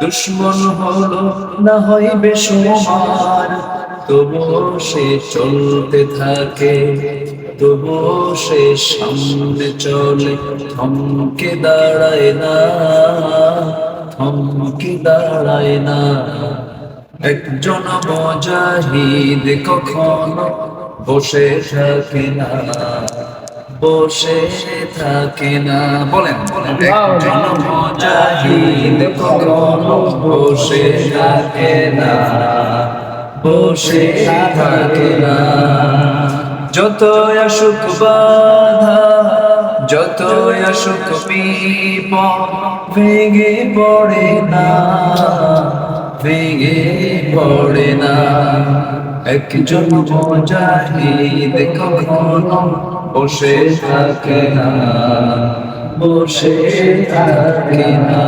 দুশ্মন হলো না হইবে সমার তবুও সে চলতে থাকে তবুও সে সামনে চলে থমকে দাঁড়ায় না থমকে দাঁড়ায় না। একজন মজাহিদ কখনো বসে থাকে না বসে থাকে না। বলেন একজন মজাহিদ কখনো বসে থাকে না, বসে থাকে না। যত আসুক বাধা যত আসুক বিপদ, ভেঙে পড়ে না, ভেঙে পড়ে না। একজন মজাহিদ কখনো বসে থাকে না। বসে থাকে না।